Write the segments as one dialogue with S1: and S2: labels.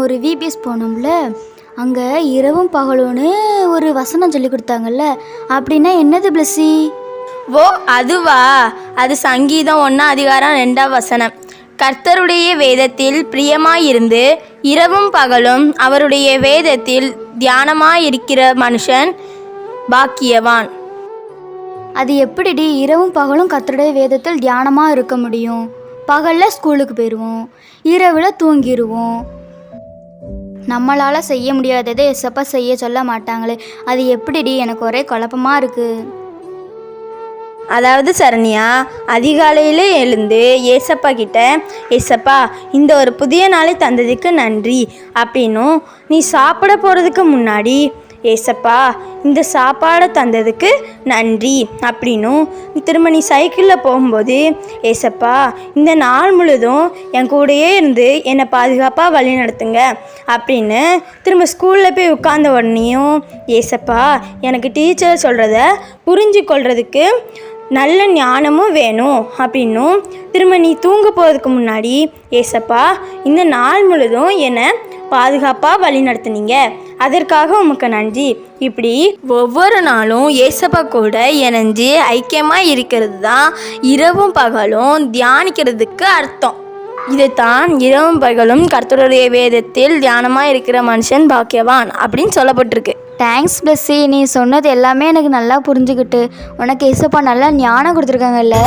S1: ஒரு விபிஎஸ் போனோம்ல அங்கே இரவும் பகலும்னு ஒரு வசனம் சொல்லி கொடுத்தாங்கல்ல அப்படின்னா என்னது பிளஸ்ஸி?
S2: ஓ அதுவா? அது சங்கீதம் ஒன்றா அதிகாரம் ரெண்டாம் வசனம். கர்த்தருடைய வேதத்தில் பிரியமாயிருந்து இரவும் பகலும் அவருடைய வேதத்தில் தியானமாயிருக்கிற மனுஷன் பாக்கியவான்.
S1: அது எப்படிடி இரவும் பகலும் கர்த்தருடைய வேதத்தில் தியானமாக இருக்க முடியும்? பகலில் ஸ்கூலுக்கு போயிடுவோம் இரவில் தூங்கிடுவோம் நம்மளால் செய்ய முடியாததை எசப்பா செய்ய சொல்ல மாட்டாங்களே. அது எப்படிடி? எனக்கு ஒரே குழப்பமாக இருக்குது
S2: அதாவது சரண்யா அதிகாலையில் எழுந்து ஏசப்பா கிட்ட ஏசப்பா இந்த ஒரு புதிய நாளை தந்ததுக்கு நன்றி. அப்படின்னும் நீ சாப்பிட போகிறதுக்கு முன்னாடி ஏசப்பா இந்த சாப்பாடை தந்ததுக்கு நன்றி. அப்படின்னும் திரும்ப நீ சைக்கிளில் போகும்போது ஏசப்பா இந்த நாள் முழுதும் என் கூடயே இருந்து என்னை பாதுகாப்பாக வழி நடத்துங்க அப்படின்னு திரும்ப ஸ்கூலில் போய் உட்கார்ந்த உடனேயும் ஏசப்பா எனக்கு டீச்சர் சொல்கிறத புரிஞ்சு கொள்கிறதுக்கு நல்ல ஞானமும் வேணும் அப்படின்னும் திரும்ப நீ தூங்க போகிறதுக்கு முன்னாடி ஏசப்பா இந்த நாள் முழுதும் என்னை பாதுகாப்பாக வழி நடத்துனீங்க. அதற்காக உமக்கு நன்றி. இப்படி ஒவ்வொரு நாளும் ஏசப்பா கூட இணைஞ்சு ஐக்கியமாக இருக்கிறது தான் இரவும் பகலும் தியானிக்கிறதுக்கு அர்த்தம். இதைத்தான் இரவும் பகலும் கர்த்தருடைய வேதத்தில் தியானமாக இருக்கிற மனுஷன் பாக்கியவான் அப்படின்னு சொல்லப்பட்டிருக்கு.
S1: தேங்க்ஸ் பிளஸ்ஸி நீ சொன்னது எல்லாமே எனக்கு நல்லா புரிஞ்சுக்கிட்டு உனக்கு ஏசப்பா நல்லா ஞானம் கொடுத்துருக்காங்கல்ல?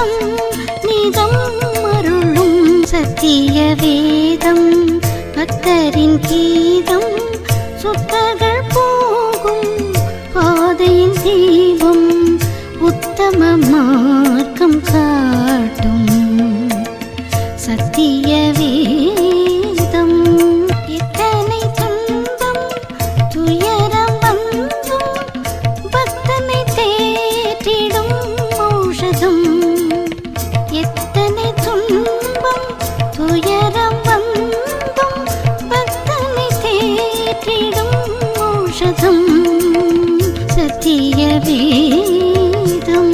S3: பரவசம் நிதம் அருளும் சத்திய வேதம் பக்தரின் கீதம் சுத்தகள் துயரம் வந்தும் பக்தனை தேற்றிடும் ஓஷதம் சத்திய வேதம்.